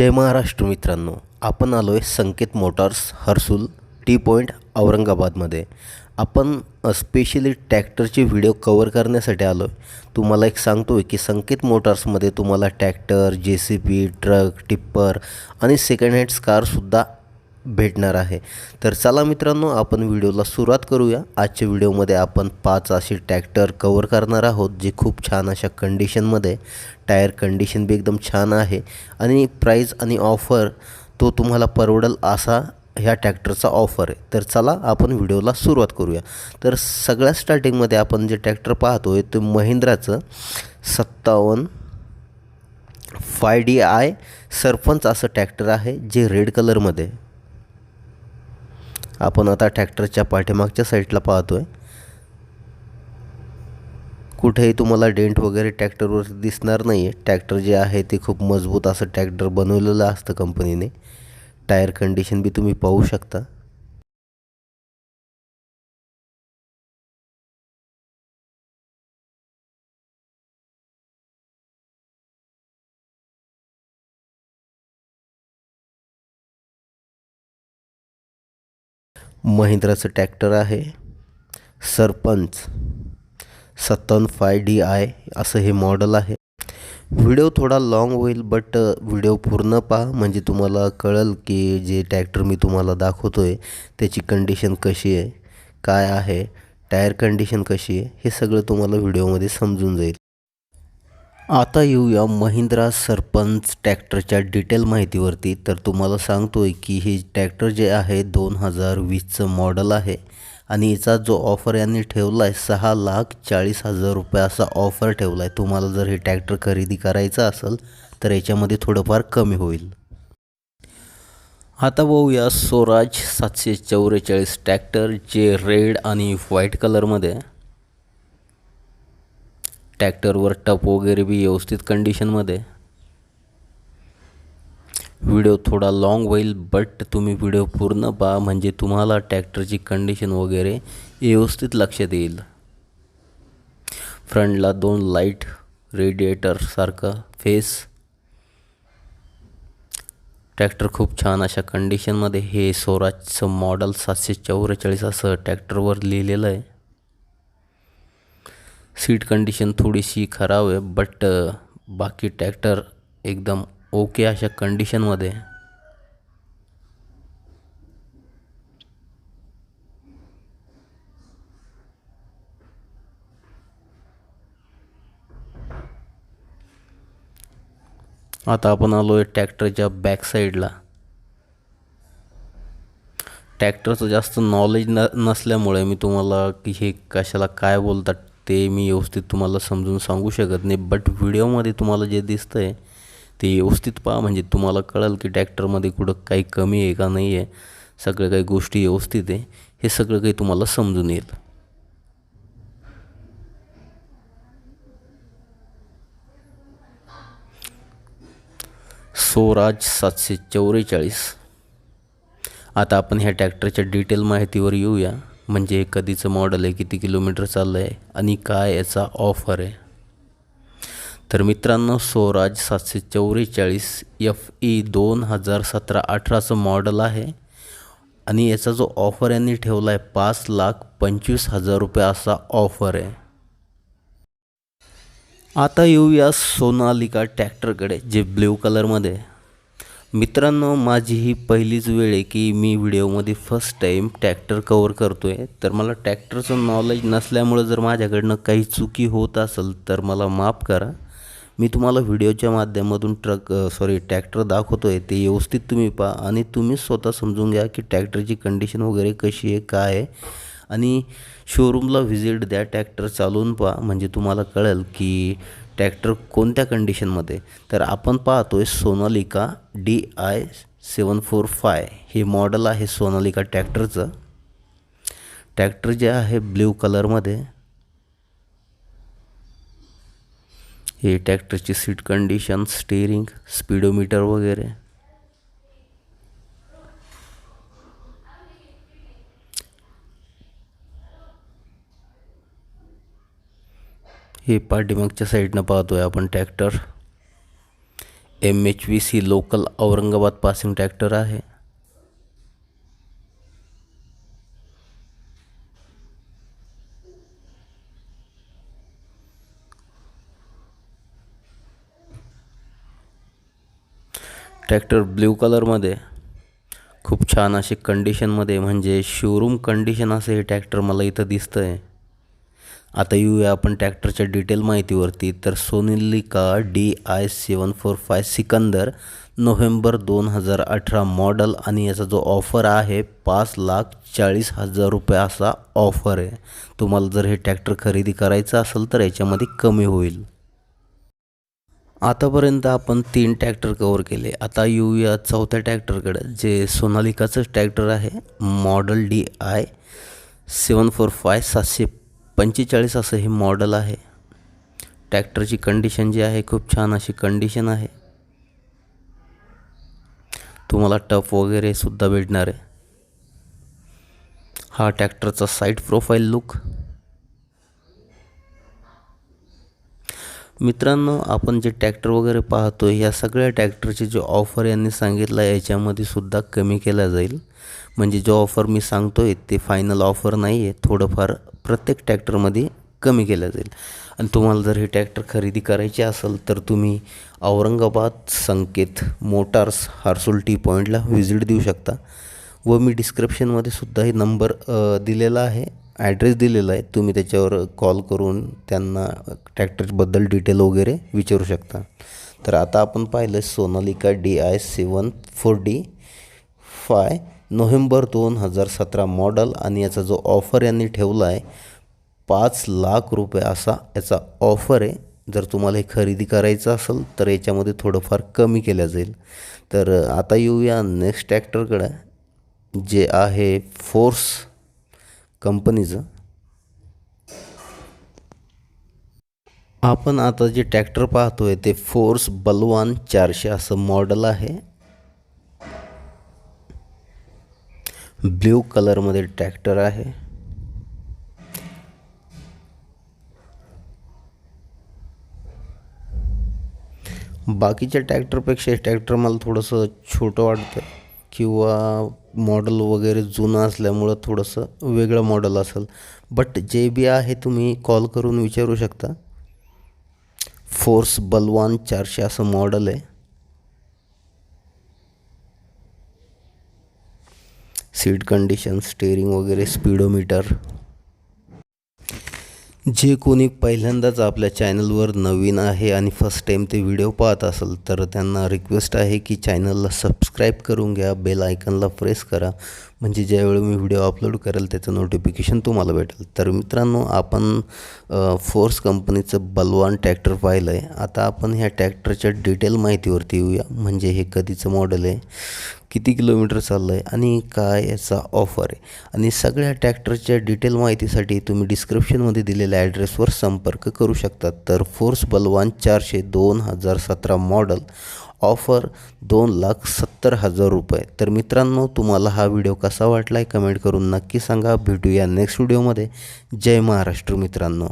जय महाराष्ट्र मित्रांनो आपण आलो आहे Sanket motors Harsul T point औरंगाबादमध्ये. आपण स्पेशली ट्रॅक्टरचे व्हिडिओ कवर करण्यासाठी आलो आहे तुम्हाला एक सांगतो आहे की संकेत मोटार्समध्ये तुम्हाला tractor J C B truck tipper आणि सेकंड हँड कारसुद्धा भेटणार आहे. तर चला मित्रांनो आपण व्हिडिओला सुरुवात करूया. आजच्या व्हिडिओमध्ये आपण पाच असे ट्रॅक्टर कवर करणार आहोत जे खूप छान अशा कंडिशनमध्ये टायर कंडिशन बी एकदम छान आहे. आणि प्राईज आणि ऑफर तो तुम्हाला परवडेल असा ह्या ट्रॅक्टरचा ऑफर आहे. तर चला आपण व्हिडिओला सुरुवात करूया. तर सगळ्या स्टार्टिंगमध्ये आपण जे ट्रॅक्टर पाहतो आहे ते महिंद्राचं सत्तावन्न फाय डी आय सरपंच असं ट्रॅक्टर आहे जे रेड कलरमध्ये आपण आता ट्रॅक्टरच्या पाठीमागच्या साईडला पाहतो आहे कुठेही तुम्हाला डेंट वगैरे ट्रॅक्टरवर दिसणार नाही आहे ट्रॅक्टर जे आहे ते खूप मजबूत असं ट्रॅक्टर बनवलेलं असतं कंपनीने. टायर कंडिशन बी तुम्ही पाहू शकता. महिंद्राचं टॅक्टर आहे. सरपंच सत्तावन्न फाय डी आय असं हे मॉडल आहे. व्हिडिओ थोडा लाँग होईल बट व्हिडिओ पूर्ण पहा. म्हणजे तुम्हाला कळेल की जे टॅक्टर मी तुम्हाला दाखवतो आहे त्याची कंडिशन कशी आहे काय आहे टायर कंडिशन कशी आहे हे सगळं तुम्हाला व्हिडिओमध्ये समजून जाईल. आता येऊया महिंद्रा सरपंच ट्रॅक्टरच्या डिटेल माहितीवरती. तर तुम्हाला सांगतो आहे की हे ट्रॅक्टर जे आहे दोन हजार वीसचं मॉडल आहे. आणि याचा जो ऑफर यांनी ठेवला आहे सहा लाख चाळीस हजार रुपये असा ऑफर ठेवला आहे तुम्हाला जर हे ट्रॅक्टर खरेदी करायचं असेल तर याच्यामध्ये थोडंफार कमी होईल. आता बघूया स्वराज सातशे चौवेचाळीस ट्रॅक्टर जे रेड आणि व्हाईट कलरमध्ये. आहे ट्रॅक्टरवर टप वगैरे बी व्यवस्थित कंडिशनमध्ये व्हिडिओ थोडा लाँग होईल बट तुम्ही व्हिडिओ पूर्ण पहा म्हणजे तुम्हाला ट्रॅक्टरची कंडिशन वगैरे व्यवस्थित लक्षात येईल. फ्रंटला दोन लाइट रेडिएटरसारखं फेस ट्रॅक्टर खूप छान अशा कंडिशनमध्ये हे स्वराजचं मॉडल सातशे चौवेचाळीस असं ट्रॅक्टरवर लिहिलेलं आहे. सीट कंडिशन थोडीशी खराब आहे बट बाकी ट्रॅक्टर एकदम ओके अशा कंडिशनमध्ये आहे. आता आपण आलो आहे ट्रॅक्टरच्या बॅक साईडला ट्रॅक्टरचं जास्त नॉलेज न नसल्यामुळे मी तुम्हाला की हे कशाला काय बोलतात ते मी व्यवस्थित तुम्हाला समजून सांगू शकत नाही बट व्हिडिओमध्ये तुम्हाला जे दिसतं आहे ते व्यवस्थित पहा. म्हणजे तुम्हाला कळेल की ट्रॅक्टरमध्ये कुठं काही कमी आहे का नाही आहे. सगळ्या काही गोष्टी व्यवस्थित आहे. हे सगळं काही तुम्हाला समजून येईल. स्वराज सातशे चौवेचाळीस. आता आपण ह्या ट्रॅक्टरच्या डिटेल माहितीवर येऊया. म्हणजे कधीचं मॉडल आहे किती किलोमीटर चाललं आहे आणि काय याचा ऑफर आहे तर मित्रांनो स्वराज सातशे चौवेचाळीस एफ ई दोन हजार सतरा अठराचं मॉडेल आहे आणि याचा जो ऑफर यांनी ठेवला आहे पाच लाख पंचवीस हजार रुपये असा ऑफर आहे आता येऊया सोनालिका ट्रॅक्टरकडे जे ब्ल्यू कलरमध्ये आहे. मित्रांनो माझी ही पहिलीच वेळ आहे की मी व्हिडिओमध्ये फर्स्ट टाईम टॅक्टर कवर करतो आहे तर मला टॅक्टरचं नॉलेज नसल्यामुळं जर माझ्याकडनं काही चुकी होत असेल तर मला माफ करा. मी तुम्हाला व्हिडिओच्या माध्यमातून ट्रक सॉरी ट्रॅक्टर दाखवतो आहे ते व्यवस्थित तुम्ही पहा आणि तुम्ही स्वतः समजून घ्या की ट्रॅक्टरची कंडिशन वगैरे कशी आहे काय आहे. आणि शोरूमला व्हिजिट द्या ट्रॅक्टर चालवून पहा. म्हणजे तुम्हाला कळेल की ट्रॅक्टर कोणत्या कंडिशनमध्ये तर आपण पाहतो आहे Sonalika D I seven four five हे मॉडल आहे सोनालिका ट्रॅक्टरचं. ट्रॅक्टर जे आहे ब्ल्यू कलरमध्ये. हे ट्रॅक्टरची सीट कंडिशन स्टेअरिंग स्पीडोमीटर वगैरे. हे पाठीमागच्या साईडनं पाहतोय आपण tractor. M H V C local Aurangabad passing tractor आहे. ट्रॅक्टर ब्ल्यू कलरमध्ये खूप छान अशी कंडिशनमध्ये म्हणजे शोरूम कंडिशन असं हे ट्रॅक्टर मला इथं दिसतं आहे आता येऊया आपण ट्रॅक्टरच्या डिटेल माहितीवरती. तर Sonalika D I seven four five Sikander November दोन हजार अठरा मॉडल आणि याचा जो ऑफर आहे पाच लाख चाळीस हजार रुपये असा ऑफर आहे. तुम्हाला जर हे ट्रॅक्टर खरेदी करायचं असेल तर याच्यामध्ये कमी होईल. आतापर्यंत आपण तीन ट्रॅक्टर कवर केले. आता येऊया चौथ्या ट्रॅक्टरकडे जे सोनालिकाचं ट्रॅक्टर आहे model D I seven four five सातशे पंचेचाळीस असं हे मॉडल आहे. ट्रॅक्टरची कंडिशन जी आहे खूप छान अशी कंडिशन आहे. तुम्हाला टफ वगैरे सुद्धा भेटणार आहे. हा ट्रॅक्टरचा साईड प्रोफाईल लुक मित्रांनो आपण जे ट्रॅक्टर वगैरे पाहतो या सगळ्या ट्रॅक्टरचे जे ऑफर यांनी सांगितलं आहे याच्यामध्ये सुद्धा कमी केला जाईल. म्हणजे जो ऑफर मी सांगतो आहे ते फायनल ऑफर नाही आहे थोडंफार प्रत्येक ट्रॅक्टरमध्ये कमी केलं जाईल. आणि तुम्हाला जर हे ट्रॅक्टर खरेदी करायचे असेल तर तुम्ही औरंगाबाद संकेत मोटार्स हार्सोल टी पॉईंटला व्हिजिट देऊ शकता. व मी डिस्क्रिप्शनमध्ये सुद्धा हे नंबर दिलेला आहे ॲड्रेस दिलेला आहे. तुम्ही त्याच्यावर कॉल करून त्यांना ट्रॅक्टरबद्दल डिटेल वगैरे विचारू शकता. तर आता आपण पाहिलं Sonalika D I seven four D five November दोन हजार सतरा मॉडल आणि याचा जो ऑफर यांनी ठेवला आहे पाच लाख रुपये असा याचा ऑफर आहे. जर तुम्हाला हे खरेदी करायचं असेल तर याच्यामध्ये थोडंफार कमी केलं जाईल. तर आता येऊया नेक्स्ट ट्रॅक्टरकडं जे आहे फोर्स कंपनीचं. आपण आता जे ट्रॅक्टर पाहतो आहे ते फोर्स बलवान चारशे असं मॉडल आहे. ब्ल्यू कलरमध्ये ट्रॅक्टर आहे. बाकीच्या ट्रॅक्टरपेक्षा ट्रॅक्टर मला थोडंसं छोटं वाटतं किंवा मॉडल वगैरे जुनं असल्यामुळं थोडंसं वेगळं मॉडल असेल. बट जे बी आहे तुम्ही कॉल करून विचारू शकता. फोर्स बलवान चारशे असं मॉडल आहे. सीट कंडिशन स्टेअरिंग वगैरे स्पीडोमीटर जे कोणी पहिल्यांदाच आपल्या चॅनलवर नवीन आहे आणि फर्स्ट टाईम ते व्हिडिओ पाहत असेल तर त्यांना रिक्वेस्ट आहे की चॅनलला सबस्क्राईब करून घ्या बेल आयकनला प्रेस करा. म्हणजे ज्यावेळी मी व्हिडिओ अपलोड करेल त्याचं नोटिफिकेशन तुम्हाला भेटेल. तर मित्रांनो आपण फोर्स कंपनीचं बलवान ट्रॅक्टर पाहिलं आहे आता आपण ह्या ट्रॅक्टरच्या डिटेल माहितीवरती येऊया. म्हणजे हे कधीचं मॉडेल आहे? किती किलोमीटर चाललं आहे आणि काय याचा ऑफर आहे. आणि सगळ्या ट्रॅक्टरच्या डिटेल माहितीसाठी तुम्ही डिस्क्रिप्शनमध्ये दिलेल्या ॲड्रेसवर संपर्क करू शकता तर फोर्स बलवान चारशे दोन हजार सतरा मॉडल ऑफर दोन लाख सत्तर हजार रुपये. तर मित्रांनो तुम्हाला हा व्हिडिओ कसा वाटला आहे कमेंट करून नक्की सांगा. भेटूया नेक्स्ट व्हिडिओमध्ये जय महाराष्ट्र मित्रांनो.